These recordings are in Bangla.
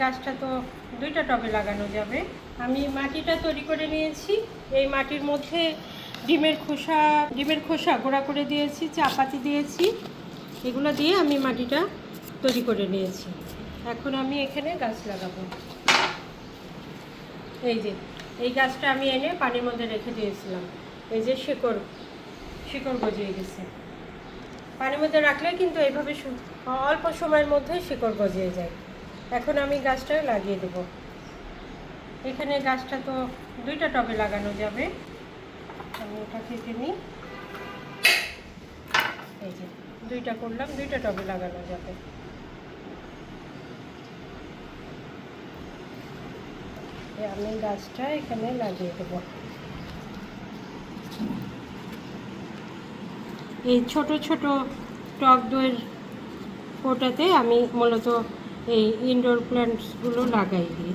গাছটা তো দুইটা টবে লাগানো যাবে। আমি মাটিটা তৈরি করে নিয়েছি। এই মাটির মধ্যে ডিমের খোসা ডিমের খোসা গোড়া করে দিয়েছি, চাপাতি দিয়েছি। এগুলো দিয়ে আমি মাটিটা তৈরি করে নিয়েছি। এখন আমি এখানে গাছ লাগাবো। এই যে, এই গাছটা আমি এনে পানির মধ্যে রেখে দিয়েছিলাম। এই যে শিকড় শিকড় গজিয়ে গেছে। পানির মধ্যে রাখলে কিন্তু এইভাবে অল্প সময়ের মধ্যে শিকড় গজিয়ে যায়। এখন আমি গাছটা লাগিয়ে দেব। এখানে গাছটা তো দুইটা টবে লাগানো যাবে। আমি ওটা কেটে নিই। এই যে, দুইটা করলাম, দুইটা টবে লাগানো যাবে। আমি গাছটা এখানে লাগিয়ে দেব। এই ছোট ছোট টক দইয়ের ওটাতে আমি মূলত এই ইনডোর প্ল্যান্টসগুলো লাগাই দিই।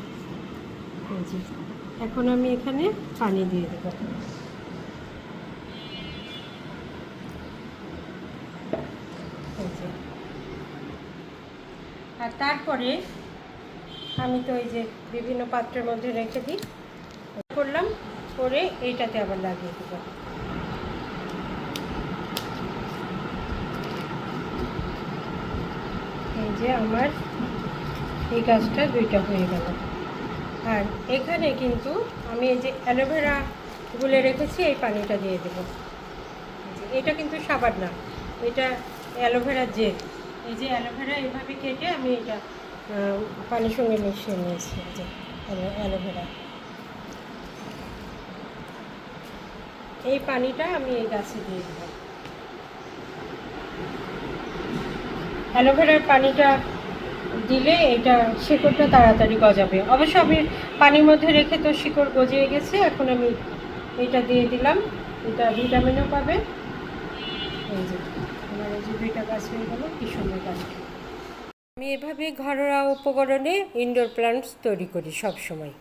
এখন আমি এখানে পানি দিয়ে দেবো। আর তারপরে আমি তো ওই যে বিভিন্ন পাত্রের মধ্যে রেখে দিই। করলাম, করে এইটাতে আবার লাগিয়ে দেবো। এই যে আমার এই গাছটা দুইটা হয়ে গেল। আর এখানে কিন্তু আমি এই যে অ্যালোভেরা গুলে রেখেছি, এই পানিটা দিয়ে দেব। এটা কিন্তু সাবান না, এটা অ্যালোভেরা জেল এই যে অ্যালোভেরা এইভাবে কেটে আমি এটা পানির সঙ্গে মিশিয়ে নিয়েছি যে অ্যালোভেরা এই পানিটা আমি এই গাছে দিয়ে দেবো। অ্যালোভেরার পানিটা দিলে এটা শিকড়টা তাড়াতাড়ি গজাবে। অবশ্য আমি পানির মধ্যে রেখে তো শিকড় গজিয়ে গেছে, এখন আমি এটা দিয়ে দিলাম। এটা ভিটামিনও পাবে। আমার এই যে দুইটা গাছ হয়ে কি সুন্দর গাছ। আমি এভাবে ঘরোয়া উপকরণে ইনডোর প্ল্যান্টস তৈরি করি সব সময়